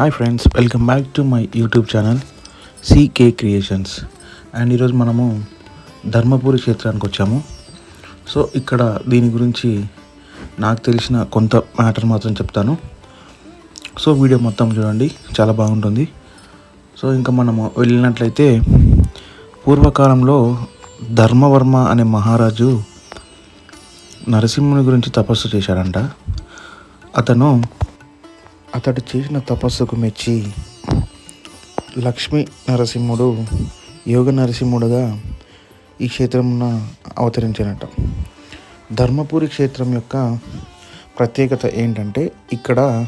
Hi friends welcome back to my YouTube channel CK creations and ఈరోజు మనము ధర్మపురి క్షేత్రానికి వచ్చాము. సో ఇక్కడ దీని గురించి నాకు తెలిసిన కొంత మ్యాటర్ మాత్రం చెప్తాను. సో వీడియో మొత్తం చూడండి చాలా బాగుంటుంది. సో ఇంకా మనము వెళ్ళినట్లయితే పూర్వకాలంలో ధర్మవర్మ అనే మహారాజు నరసింహుని గురించి తపస్సు చేశాడంట. అతను అతడు చేసిన తపస్సుకు మెచ్చి లక్ష్మీ నరసింహుడు యోగ నరసింహుడుగా ఈ క్షేత్రమున అవతరించినట్ట ధర్మపురి క్షేత్రం యొక్క ప్రత్యేకత ఏంటంటే ఇక్కడ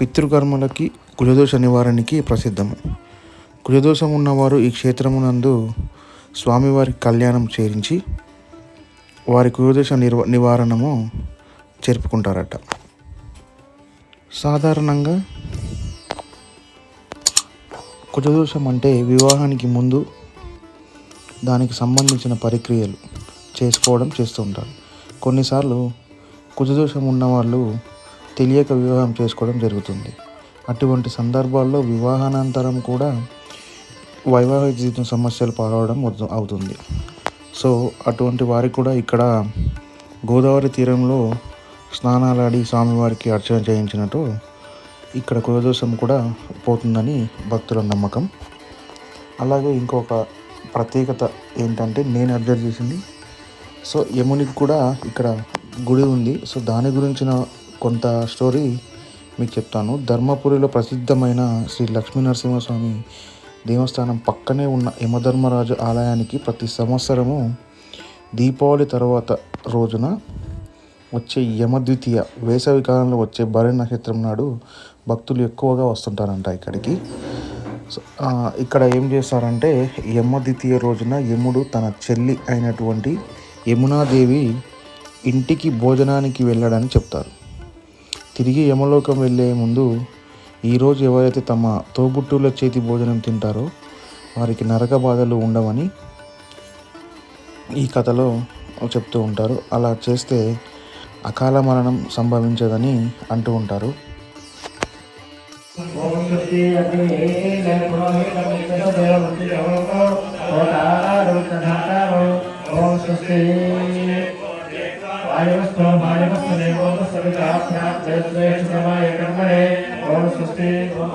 పితృకర్మలకి కులదోష నివారణకి ప్రసిద్ధము. కులదోషం ఉన్నవారు ఈ క్షేత్రమునందు స్వామివారి కళ్యాణం చేరించి వారి కులదోష నిర్వ నివారణము జరుపుకుంటారట. సాధారణంగా కుజదోషం అంటే వివాహానికి ముందు దానికి సంబంధించిన ప్రక్రియలు చేసుకోవడం చేస్తూ ఉంటారు. కొన్నిసార్లు కుజదోషం ఉన్నవాళ్ళు తెలియక వివాహం చేసుకోవడం జరుగుతుంది. అటువంటి సందర్భాల్లో వివాహానంతరం కూడా వైవాహిక జీవితం సమస్యలు పాలవడం అవుతుంది. సో అటువంటి వారికి కూడా ఇక్కడ గోదావరి తీరంలో స్నానాలాడి స్వామివారికి అర్చన చేయించినట్టు ఇక్కడ కులదోషం కూడా పోతుందని భక్తుల నమ్మకం. అలాగే ఇంకొక ప్రత్యేకత ఏంటంటే నేను అబ్జర్వ్ చేసింది సో యమునికి కూడా ఇక్కడ గుడి ఉంది. సో దాని గురించిన కొంత స్టోరీ మీకు చెప్తాను. ధర్మపురిలో ప్రసిద్ధమైన శ్రీ లక్ష్మీ నరసింహస్వామి దేవస్థానం పక్కనే ఉన్న యమధర్మరాజు ఆలయానికి ప్రతి సంవత్సరము దీపావళి తర్వాత రోజున వచ్చే యమద్వితీయ వేసవి కాలంలో వచ్చే భరణి నక్షత్రం నాడు భక్తులు ఎక్కువగా వస్తుంటారంట ఇక్కడికి. ఇక్కడ ఏం చేస్తారంటే యమద్వితీయ రోజున యముడు తన చెల్లి అయినటువంటి యమునాదేవి ఇంటికి భోజనానికి వెళ్ళాడని చెప్తారు. తిరిగి యమలోకం వెళ్ళే ముందు ఈరోజు ఎవరైతే తమ తోబుట్టుల చేతి భోజనం తింటారో వారికి నరక బాధలు ఉండవని ఈ కథలో చెప్తూ ఉంటారు. అలా చేస్తే అకాల మరణం సంభవించదని అంటూ ఉంటారు. ఓం ఓం స్వస్తి ఓం